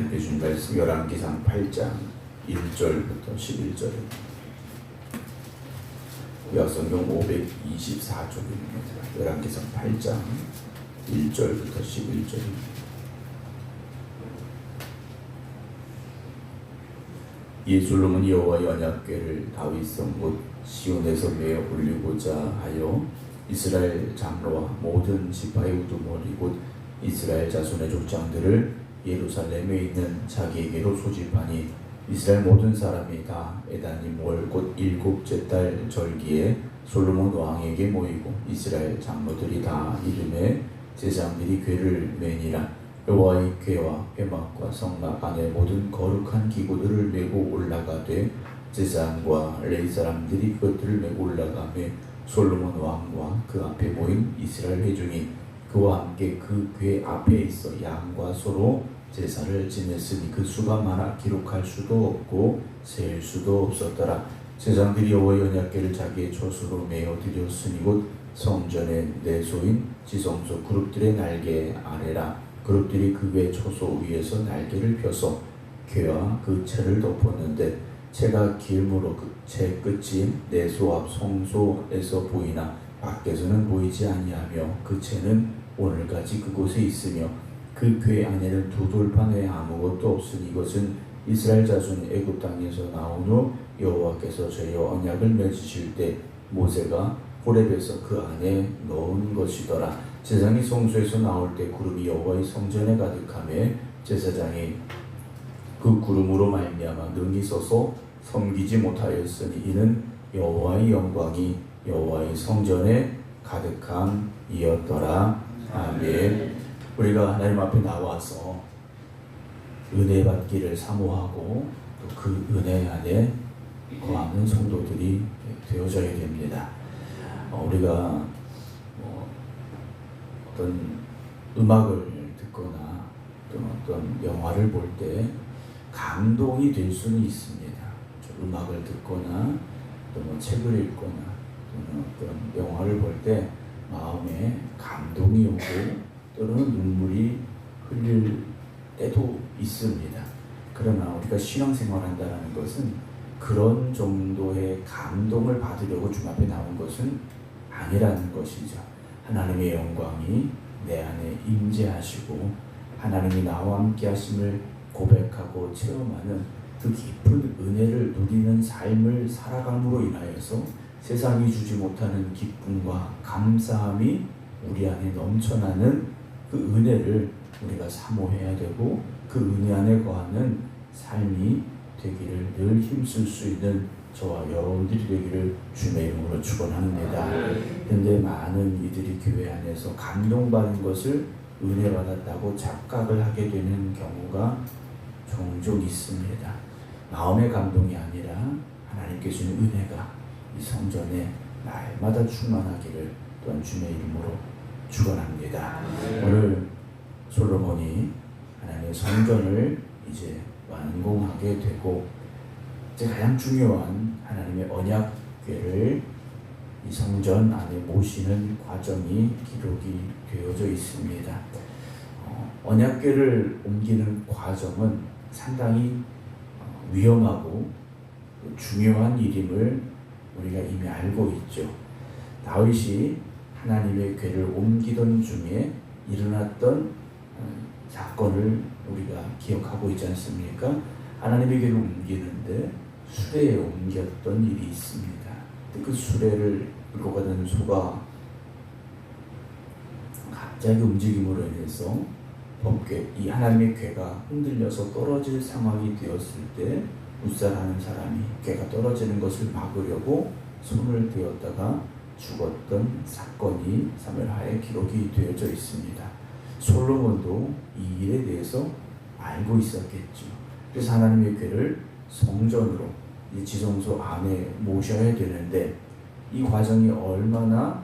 하나님께 준 말씀 열왕기상 8장 1절부터 11절입니다. 구약성경 524쪽입니다. 열왕기상 8장 1절부터 11절입니다. 예술로는 여호와의 언약궤를 다윗성 곧 시온에서 메어 올리고자 하여 이스라엘 장로와 모든 지파의 우두머리 곧 이스라엘 자손의 족장들을 예루살렘에 있는 자기에게로 소집하니 이스라엘 모든 사람이 다 에다님 월곧 일곱째 달 절기에 솔로몬 왕에게 모이고 이스라엘 장로들이 다 이름에 제장들이 궤를 매니라. 여호와의 궤와 회막과 성막 안에 모든 거룩한 기구들을 메고 올라가되 제사장과 레이 사람들이 그것들을 메고 올라가며 솔로몬 왕과 그 앞에 모인 이스라엘 회중이 그와 함께 그 궤 앞에 있어 양과 소로 제사를 지냈으니 그 수가 많아 기록할 수도 없고 셀 수도 없었더라. 제장들이 여호와의 언약궤를 자기의 조수로 메어 드렸으니 곧 성전의 내소인 지성소 그룹들의 날개 아래라. 그룹들이 그괴 초소 위에서 날개를 펴서 괴와 그 채를 덮었는데 채가 길므로 그채 끝이 내소 앞 성소에서 보이나 밖에서는 보이지 아니하며 그 채는 오늘까지 그곳에 있으며 그 궤 안에는 두 돌판 외에 아무것도 없으니 이것은 이스라엘 자손이 애굽 땅에서 나온 후 여호와께서 저희와 언약을 맺으실 때 모세가 호렙에서 그 안에 넣은 것이더라. 제사장이 성소에서 나올 때 구름이 여호와의 성전에 가득함에 제사장이 그 구름으로 말미암아 능히 서서 섬기지 못하였으니 이는 여호와의 영광이 여호와의 성전에 가득함이었더라. 아멘. 우리가 하나님 앞에 나와서 은혜 받기를 사모하고 또 그 은혜 안에 거하는 성도들이 되어져야 됩니다. 어, 우리가 뭐 어떤 음악을 듣거나 또 어떤 영화를 볼 때 감동이 될 수는 있습니다. 음악을 듣거나 또뭐 책을 읽거나 또는 어떤 영화를 볼때 마음에 감동이 오고 또는 눈물이 흘릴 때도 있습니다. 그러나 우리가 신앙생활 한다는 것은 그런 정도의 감동을 받으려고 주 앞에 나온 것은 아니라는 것이죠. 하나님의 영광이 내 안에 임재하시고 하나님이 나와 함께 하심을 고백하고 체험하는 그 깊은 은혜를 누리는 삶을 살아감으로 인하여서 세상이 주지 못하는 기쁨과 감사함이 우리 안에 넘쳐나는 그 은혜를 우리가 사모해야 되고 그 은혜 안에 거하는 삶이 되기를 늘 힘쓸 수 있는 저와 여러분들이 되기를 주의 이름으로 축원합니다. 그런데 많은 이들이 교회 안에서 감동받은 것을 은혜 받았다고 착각을 하게 되는 경우가 종종 있습니다. 마음의 감동이 아니라 하나님께 주는 은혜가 이 성전에 날마다 충만하기를 또한 주의 이름으로 축원합니다. 오늘 솔로몬이 하나님의 성전을 이제 완공하게 되고 이제 가장 중요한 하나님의 언약궤를 이 성전 안에 모시는 과정이 기록이 되어져 있습니다. 어, 언약궤를 옮기는 과정은 상당히 어, 위험하고 중요한 일임을 우리가 이미 알고 있죠. 다윗이 하나님의 궤를 옮기던 중에 일어났던 어, 사건을 우리가 기억하고 있지 않습니까? 하나님의 궤를 옮기는데 수레에 옮겼던 일이 있습니다. 그 수레를 끌고 가던 소가 갑자기 움직임으로 인해서 법궤, 이 하나님의 궤가 흔들려서 떨어질 상황이 되었을 때 묵살하는 사람이 궤가 떨어지는 것을 막으려고 손을 대었다가 죽었던 사건이 사멸하에 기록이 되어져 있습니다. 솔로몬도 이 일에 대해서 알고 있었겠죠. 그래서 하나님의 궤를 성전으로 이 지성소 안에 모셔야 되는데 이 과정이 얼마나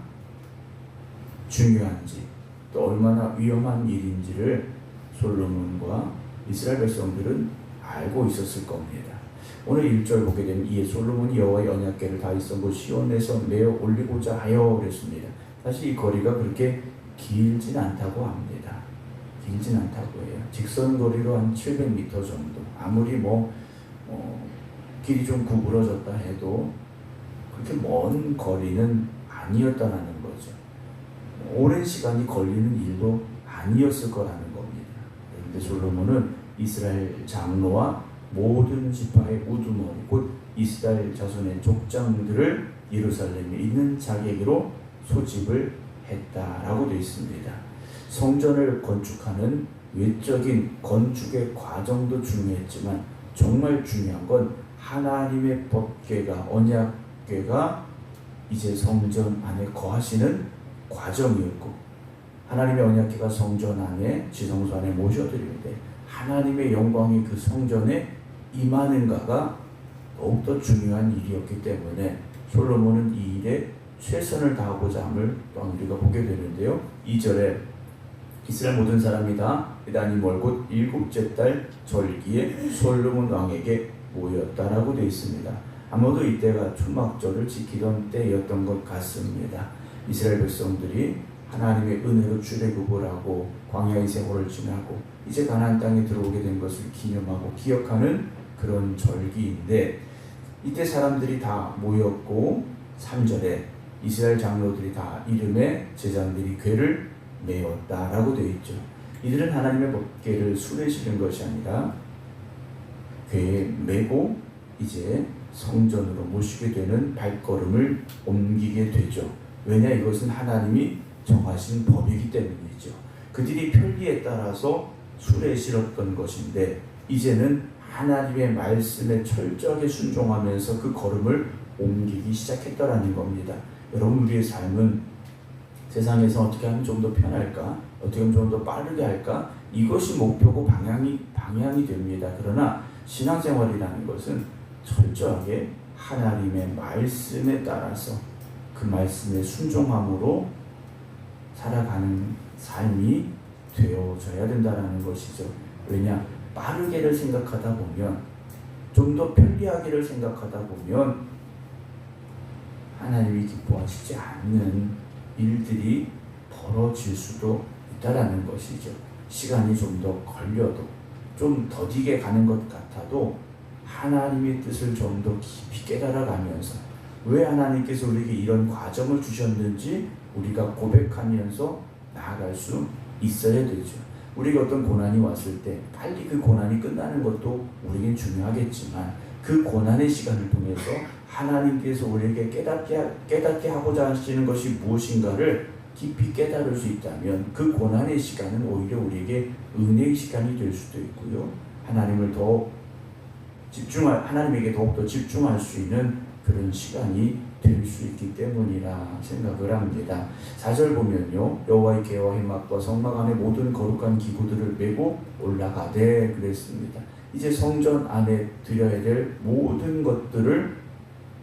중요한지 또 얼마나 위험한 일인지를 솔로몬과 이스라엘 백성들은 알고 있었을 겁니다. 오늘 1절 보게 되면 이에 솔로몬이 여호와의 언약궤를 다윗성고 시온에서 메어 올리고자 하여 그랬습니다. 사실 이 거리가 그렇게 길진 않다고 합니다. 길진 않다고 해요. 직선 거리로 한 700m 정도. 아무리 뭐 어, 길이 좀 구부러졌다 해도 그렇게 먼 거리는 아니었다라는 거죠. 오랜 시간이 걸리는 일도 아니었을 거라는 겁니다. 그런데 솔로몬은 이스라엘 장로와 모든 지파의 우두머리 곧 이스라엘 자손의 족장들을 예루살렘에 있는 자객으로 소집을 했다라고 되어 있습니다. 성전을 건축하는 외적인 건축의 과정도 중요했지만 정말 중요한 건 하나님의 법궤가 언약궤가 이제 성전 안에 거하시는 과정이었고 하나님의 언약궤가 성전 안에 지성소 안에 모셔드릴 때 하나님의 영광이 그 성전에 임하는가가 더욱더 중요한 일이었기 때문에 솔로몬은 이 일에 최선을 다하고자 함을 또한 우리가 보게 되는데요. 2절에 이스라엘 모든 사람이 다 이단이 멀고 일곱째 달 절기에 솔로몬 왕에게 모였다라고 되어 있습니다. 아무도 이때가 초막절을 지키던 때였던 것 같습니다. 이스라엘 백성들이 하나님의 은혜로 출애굽을 하고 광야의 세월을 지나고 이제 가나안 땅에 들어오게 된 것을 기념하고 기억하는 그런 절기인데 이때 사람들이 다 모였고 3절에 이스라엘 장로들이 다 이름에 제장들이 괴를 메었다라고 되어 있죠. 이들은 하나님의 법궤를 술에 실은 것이 아니라 괴에 메고 이제 성전으로 모시게 되는 발걸음을 옮기게 되죠. 왜냐 이것은 하나님이 정하신 법이기 때문이죠. 그들이 편리에 따라서 술에 실었던 것인데 이제는 하나님의 말씀에 철저하게 순종하면서 그 걸음을 옮기기 시작했다라는 겁니다. 여러분 우리의 삶은 세상에서 어떻게 하면 좀 더 편할까? 어떻게 하면 좀 더 빠르게 할까? 이것이 목표고 방향이 방향이 됩니다. 그러나 신앙생활이라는 것은 철저하게 하나님의 말씀에 따라서 그 말씀에 순종함으로 살아가는 삶이 되어져야 된다는 것이죠. 왜냐? 빠르게를 생각하다 보면 좀 더 편리하기를 생각하다 보면 하나님이 기뻐하시지 않는 일들이 벌어질 수도 있다라는 것이죠. 시간이 좀 더 걸려도 좀 더디게 가는 것 같아도 하나님의 뜻을 좀 더 깊이 깨달아가면서 왜 하나님께서 우리에게 이런 과정을 주셨는지 우리가 고백하면서 나아갈 수 있어야 되죠. 우리가 어떤 고난이 왔을 때 빨리 그 고난이 끝나는 것도 우리에겐 중요하겠지만 그 고난의 시간을 통해서 하나님께서 우리에게 깨닫게, 깨닫게 하고자 하시는 것이 무엇인가를 깊이 깨달을 수 있다면 그 고난의 시간은 오히려 우리에게 은혜의 시간이 될 수도 있고요. 하나님을 더 집중할, 하나님에게 더욱더 집중할 수 있는 그런 시간이 될 수 있기 때문이라 생각을 합니다. 4절 보면요. 여호와의 계와 회막과 성막 안에 모든 거룩한 기구들을 메고 올라가되 그랬습니다. 이제 성전 안에 드려야 될 모든 것들을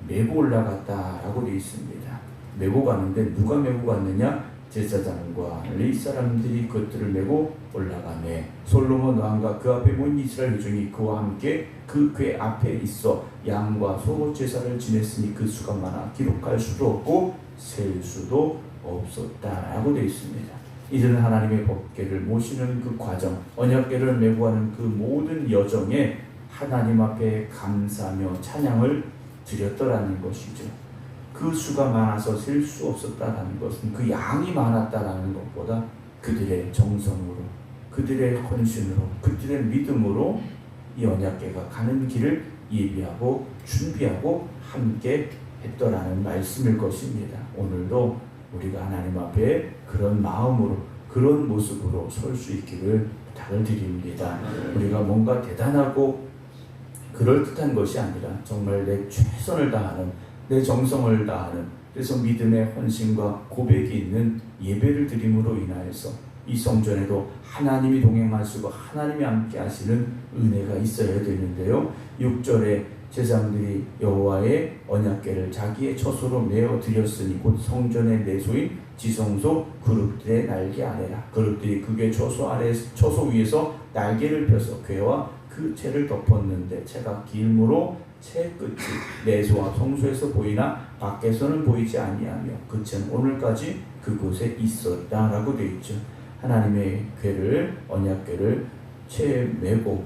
메고 올라갔다라고 되어 있습니다. 메고 가는데 누가 메고 갔느냐? 제사장과 레위 사람들이 그것들을 메고 올라가네. 솔로몬 왕과 그 앞에 온 이스라엘 중이 그와 함께 그 그의 앞에 있어 양과 소 제사를 지냈으니 그 수가 많아 기록할 수도 없고 셀 수도 없었다라고 되어 있습니다. 이들은 하나님의 법궤를 모시는 그 과정, 언약궤를 메고 하는 그 모든 여정에 하나님 앞에 감사하며 찬양을 드렸더라는 것이죠. 그 수가 많아서 셀 수 없었다라는 것은 그 양이 많았다라는 것보다 그들의 정성으로, 그들의 헌신으로, 그들의 믿음으로 이 언약궤가 가는 길을 예비하고 준비하고 함께 했더라는 말씀일 것입니다. 오늘도 우리가 하나님 앞에 그런 마음으로 그런 모습으로 설 수 있기를 부탁을 드립니다. 우리가 뭔가 대단하고 그럴듯한 것이 아니라 정말 내 최선을 다하는 내 정성을 다하는 그래서 믿음의 헌신과 고백이 있는 예배를 드림으로 인하여서 이 성전에도 하나님이 동행하시고 하나님이 함께 하시는 은혜가 있어야 되는데요. 6절에 제사장들이 여호와의 언약궤를 자기의 처소로 메어 드렸으니 곧 성전의 내소인 지성소 그룹들의 날개 아래라. 그룹들이 그게 처소 아래 처소 위에서 날개를 펴서 궤와 그 채를 덮었는데 채가 길므로 채 끝이 내소와 성소에서 보이나 밖에서는 보이지 아니하며 그 채는 오늘까지 그곳에 있었다라고 되어 있죠. 하나님의 궤를 언약궤를 채에 메고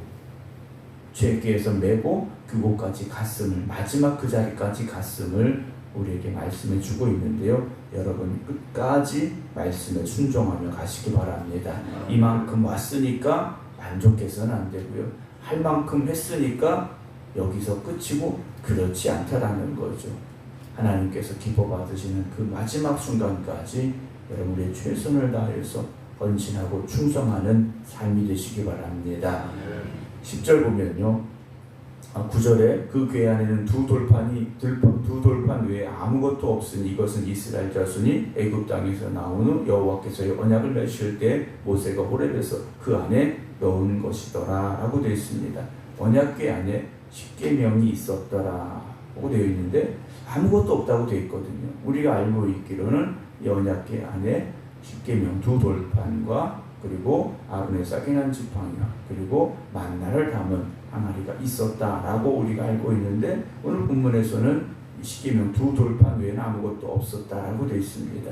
죄께에서 메고 그곳까지 갔음을 마지막 그 자리까지 갔음을 우리에게 말씀해 주고 있는데요. 여러분 끝까지 말씀에 순종하며 가시기 바랍니다. 이만큼 왔으니까 만족해서는 안 되고요. 할 만큼 했으니까 여기서 끝이고 그렇지 않다라는 거죠. 하나님께서 기뻐 받으시는 그 마지막 순간까지 여러분의 최선을 다해서 헌신하고 충성하는 삶이 되시기 바랍니다. 10절 보면요. 아, 9절에 그궤 안에는 두 돌판이 두 돌판 외에 아무것도 없으니 이것은 이스라엘 자손이 애굽 땅에서 나온 후 여호와께서의 언약을 맺실 때 모세가 호렙에서 그 안에 넣은 것이더라라고 되어 있습니다. 언약궤 안에 십계명이 있었더라라고 되어 있는데 아무것도 없다고 되어 있거든요. 우리가 알고 있기로는 이 언약궤 안에 십계명 두 돌판과 그리고 아론의 싸긴한 지팡이와 그리고 만나를 담은 항아리가 있었다라고 우리가 알고 있는데 오늘 본문에서는 이 십계명 두 돌판 외에는 아무것도 없었다라고 되어 있습니다.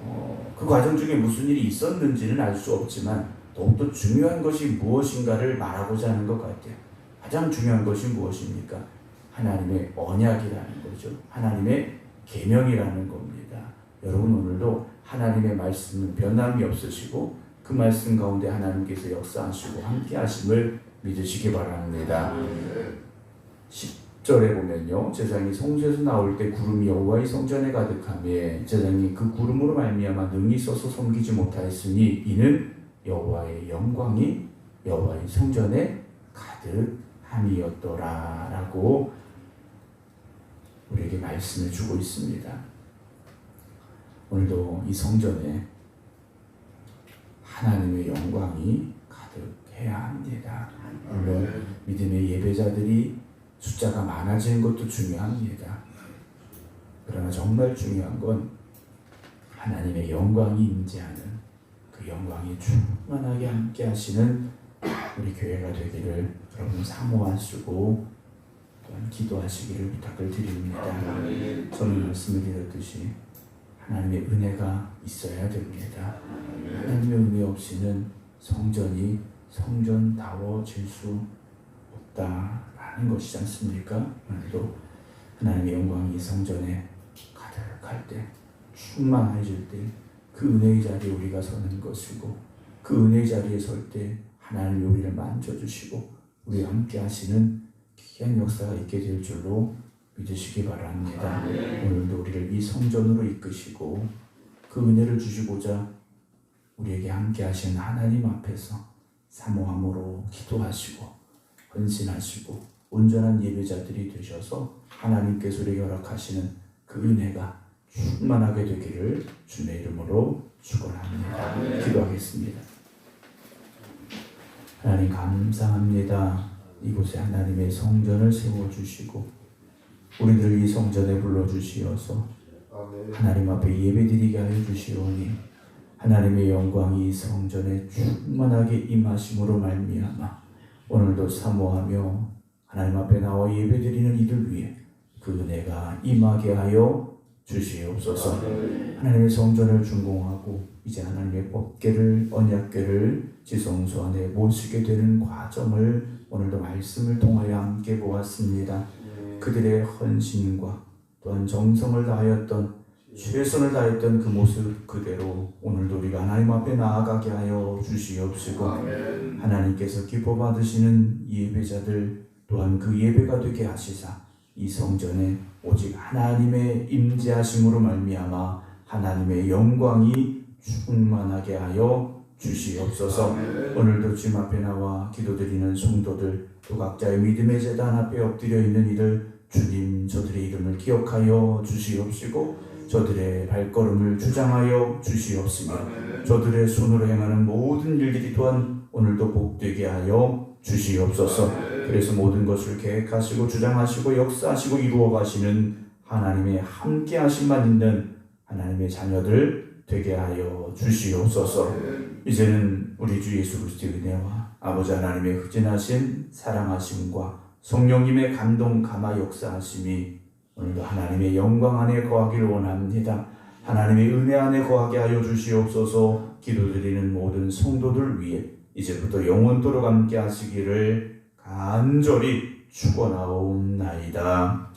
어, 그 과정 중에 무슨 일이 있었는지는 알 수 없지만 더욱더 중요한 것이 무엇인가를 말하고자 하는 것 같아요. 가장 중요한 것이 무엇입니까? 하나님의 언약이라는 거죠. 하나님의 계명이라는 겁니다. 여러분 오늘도 하나님의 말씀은 변함이 없으시고 그 말씀 가운데 하나님께서 역사하시고 함께 하심을 믿으시기 바랍니다. 10절에 보면요. 제사장이 성소에서 나올 때 구름이 여호와의 성전에 가득하며 제사장이 그 구름으로 말미암아 능히 서서 섬기지 못하였으니 이는 여호와의 영광이 여호와의 성전에 가득 함이었더라 라고 우리에게 말씀을 주고 있습니다. 오늘도 이 성전에 하나님의 영광이 가득해야 합니다. 물론 믿음의 예배자들이 숫자가 많아지는 것도 중요합니다. 그러나 정말 중요한 건 하나님의 영광이 임재하는 그 영광이 충만하게 함께 하시는 우리 교회가 되기를 여러분 사모하시고 또한 기도하시기를 부탁을 드립니다. 저는 말씀을 드렸듯이 하나님의 은혜가 있어야 됩니다. 하나님의 은혜 없이는 성전이 성전다워질 수 없다라는 것이지 않습니까? 오늘도 하나님의 영광이 성전에 가득할 때, 충만해질 때, 그 은혜의 자리에 우리가 서는 것이고, 그 은혜의 자리에 설 때 하나님이 우리를 만져주시고, 우리와 함께 하시는 귀한 역사가 있게 될 줄로 믿으시기 바랍니다. 오늘도 우리를 이 성전으로 이끄시고, 그 은혜를 주시고자 우리에게 함께 하신 하나님 앞에서 사모함으로 기도하시고 헌신하시고 온전한 예배자들이 되셔서 하나님께서 우리에게 허락하시는 그 은혜가 충만하게 되기를 주의 이름으로 축원합니다. 기도하겠습니다. 하나님 감사합니다. 이곳에 하나님의 성전을 세워 주시고 우리들을 이 성전에 불러 주시어서 하나님 앞에 예배드리게 하여 주시오니 하나님의 영광이 이 성전에 충만하게 임하심으로 말미암아 오늘도 사모하며 하나님 앞에 나와 예배드리는 이들 위해 그 은혜가 임하게 하여 주시옵소서. 하나님의 성전을 준공하고 이제 하나님의 법궤를 언약궤를 지성소 안에 모시게 되는 과정을 오늘도 말씀을 통하여 함께 보았습니다. 그들의 헌신과 또한 정성을 다하였던 최선을 다했던 그 모습 그대로 오늘도 우리가 하나님 앞에 나아가게 하여 주시옵시고 하나님께서 기뻐 받으시는 예배자들 또한 그 예배가 되게 하시사 이 성전에 오직 하나님의 임재하심으로 말미암아 하나님의 영광이 충만하게 하여 주시옵소서. 오늘도 주님 앞에 나와 기도드리는 성도들 또 각자의 믿음의 재단 앞에 엎드려 있는 이들 주님 저들의 이름을 기억하여 주시옵시고 저들의 발걸음을 주장하여 주시옵시며 저들의 손으로 행하는 모든 일들이 또한 오늘도 복되게 하여 주시옵소서. 그래서 모든 것을 계획하시고 주장하시고 역사하시고 이루어 가시는 하나님의 함께 하심만 있는 하나님의 자녀들 되게 하여 주시옵소서. 이제는 우리 주 예수 그리스도의 은혜와 아버지 하나님의 흑진하신 사랑하심과 성령님의 감동 감화 역사하심이 오늘도 하나님의 영광 안에 거하기를 원합니다. 하나님의 은혜 안에 거하게 하여 주시옵소서 기도드리는 모든 성도들 위해 이제부터 영원토록 함께 하시기를 간절히 축원하옵나이다.